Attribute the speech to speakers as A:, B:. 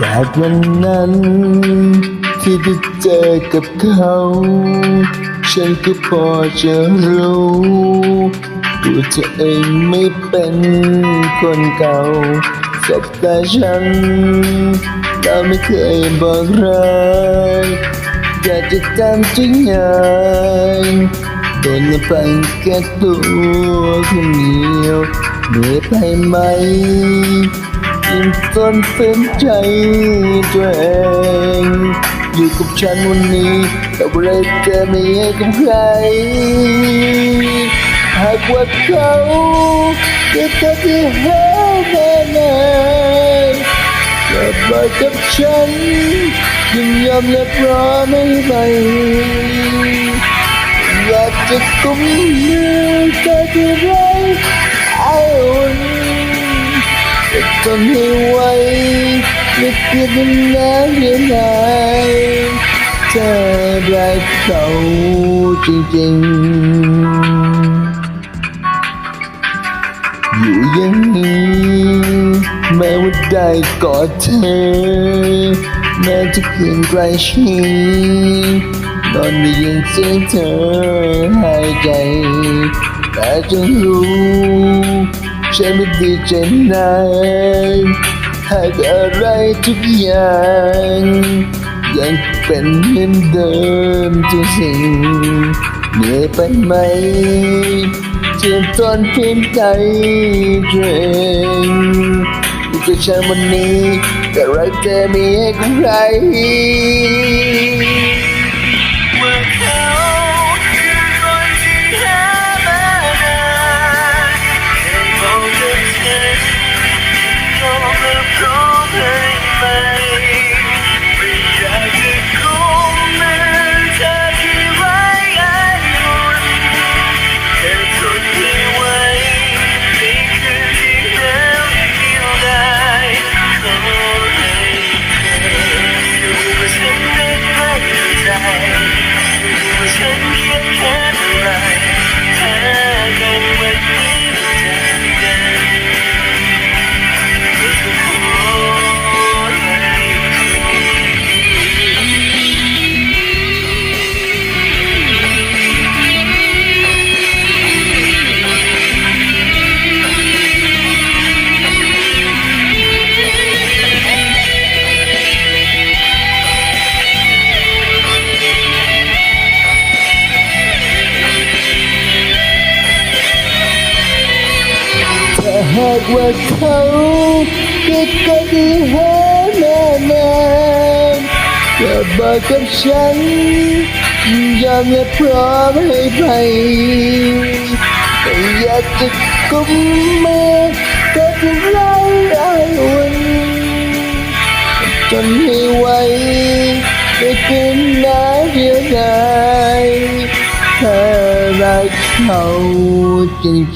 A: จากวันนั้นที่ได้เจอกับเขา ฉันก็พอจะรู้ตัวเธอเองไม่เป็นคนเก่าสักแต่ฉันเราไม่เคยบอกรักอยากจะจำจริงไงโดนละไปแค่ตัวคนเดียวเหนื่อยไปไหม จนเป็นใจตัวเอง อยู่กับฉันวันนี้แต่ว่าเจะไม่ให้กับใครหากว่าเขาจะตัดที่หาแน่นอนจะบอกกับฉันยิ่งยอมและรอไม่ไปอยากจะกุมมือเธอที่ไร ทนให้ไหวไม่เกิดแล้วเพียงไหนเธอรักเขาจริงๆ อยู่อย่างนี้แม้ว่าได้กอดเธอ แม้จะคืนไกลชิดนอนได้ยินเสียงเธอหายใจ แต่จะรู้ ฉันไม่ดีใจนานหากอะไรทุกอย่าง ยังเป็นเหมือนเดิมทุกสิ่งเหนื่อยไปไหมเจ็บทนเพียงใจเองอยู่กับฉันวันนี้แต่รักเธอไม่ให้ใคร
B: ร้อมให้ไปไม่อยากจะกุมมือเธอที่ไว้ไอ้แค่ทนให้ไหวในคืนที่หนาวเดียวดขอให้เธออยู่กับฉันได้ใกล้ใจว่าฉันเคียงแค่เท่าไรถ้ากันวัน หา
A: กว่าเขาคิดก็ดีหาแน่นอนจะบอกกับฉันยอมและพร้อมให้ไปแต่อยากจะกุมมือเธอที่ไรไอ้อุ่นจนให้ไหวไม่กินน้ำเดียวดาย เธอ